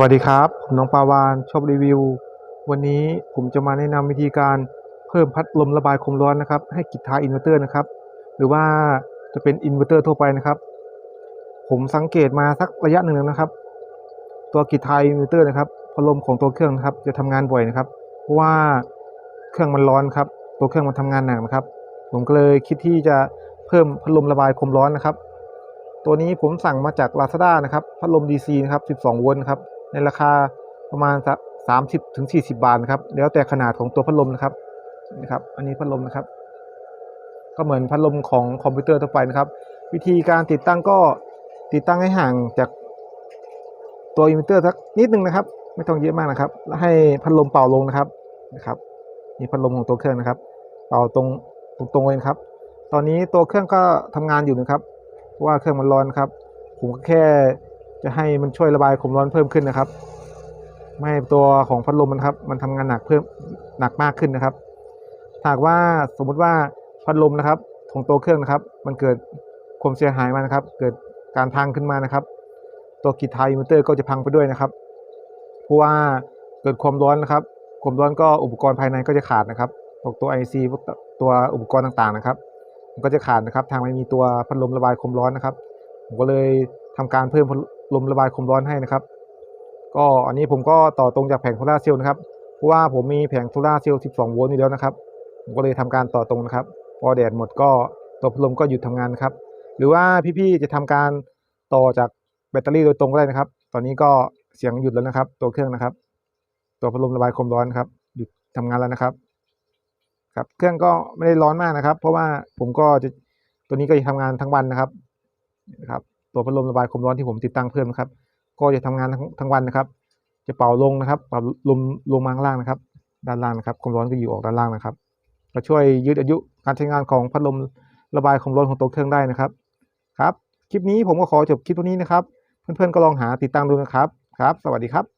วัสดีครับผมน้องปาวานชอบรีวิว วันนี้ผมจะมาแนะนำวิธีการเพิ่มพัดลมระบายความร้อนนะครับ ให้กิจท้ายอินเวอร์เตอร์นะครับ หรือว่าจะเป็นอินเวอร์เตอร์ทั่วไปนะครับ ผมสังเกตมาสักระยะหนึ่งแล้วนะครับ ตัวกิจท้ายอินเวอร์เตอร์นะครับพัดลมของตัวเครื่องนะครับ จะทำงานบ่อยนะครับ เพราะว่าเครื่องมันร้อนครับ ตัวเครื่องมันทำงานหนักนะครับ ผมก็เลยคิดที่จะเพิ่มพัดลมระบายความร้อนนะครับ ตัวนี้ผมสั่งมาจาก Lazada นะครับ พัดลม DC นะครับ 12 โวลต์ครับ ในราคาประมาณสัก30ถึง40 บาทนะครับ แล้วแต่ขนาดของตัวพัดลมนะครับนะครับ อันนี้พัดลมนะครับ ก็เหมือนพัดลมของคอมพิวเตอร์ทั่วไปนะครับ วิธีการติดตั้งก็ติดตั้งให้ห่างจากตัวอินเวอร์เตอร์สักนิดนึงนะครับ ไม่ต้องเยอะมากนะครับแล้วให้พัดลมเป่าลงนะครับนะครับนี่พัดลมของตัวเครื่องนะครับ เป่าตรงตรงๆเลยครับ ตอนนี้ตัวเครื่องก็ทำงานอยู่นะครับเพราะว่าเครื่องมันร้อนครับผมก็แค่ จะให้มันช่วยระบายความร้อนเพิ่มขึ้นนะครับ ไม่ให้ตัวของพัดลมมันครับ มันทำงานหนักเพิ่มหนักมากขึ้นนะครับหากว่าสมมุติว่าพัดลมนะครับของตัวเครื่องนะครับ มันเกิดความเสียหายมานะครับ เกิดการพังขึ้นมานะครับ ตัวกีทายอิเตอร์ก็จะพังไปด้วยนะครับ เพราะว่าเกิดความร้อนนะครับ ความร้อนก็อุปกรณ์ภายในก็จะขาดนะครับพวกตัว IC พวกตัวอุปกรณ์ต่างๆนะครับ มันก็จะขาดนะครับ ทางไม่มีตัวพัดลมระบายความร้อนนะครับ ผมก็เลยทำการเพิ่มพัด ลมระบายความร้อนให้นะครับ ก็อันนี้ผมก็ต่อตรงจากแผงโซลาเซลล์นะครับเพราะว่าผมมีแผงโซลาเซลล์ 12 โวลต์อยู่แล้วนะครับ ผมก็เลยทำการต่อตรงนะครับ พอแดดหมดก็ตัวพัดลมก็หยุดทำงานนะครับ หรือว่าพี่ๆจะทำการต่อจากแบตเตอรี่โดยตรงก็ได้นะครับ ตอนนี้ก็เสียงหยุดแล้วนะครับ ตัวเครื่องนะครับ ตัวพัดลมระบายความร้อนครับ หยุดทำงานแล้วนะครับ ครับ เครื่องก็ไม่ได้ร้อนมากนะครับ เพราะว่าผมก็จะตัวนี้ก็จะทำงานทั้งวันนะครับนะครับ ตัวพัดลมระบายความร้อนที่ผมติดตั้งเพิ่มนะครับ ก็จะทำงานทั้งทั้งวันนะครับ จะเป่าลงนะครับเป่าลมลงมาข้างล่างนะครับ ด้านล่างนะครับความร้อนก็อยู่ออกด้านล่างนะครับก็ช่วยยืดอายุการใช้งานของพัดลมระบายความร้อนของตัวเครื่องได้นะครับครับ คลิปนี้ผมก็ขอจบคลิปตัวนี้นะครับ เพื่อนๆก็ลองหาติดตั้งดูนะครับครับ สวัสดีครับ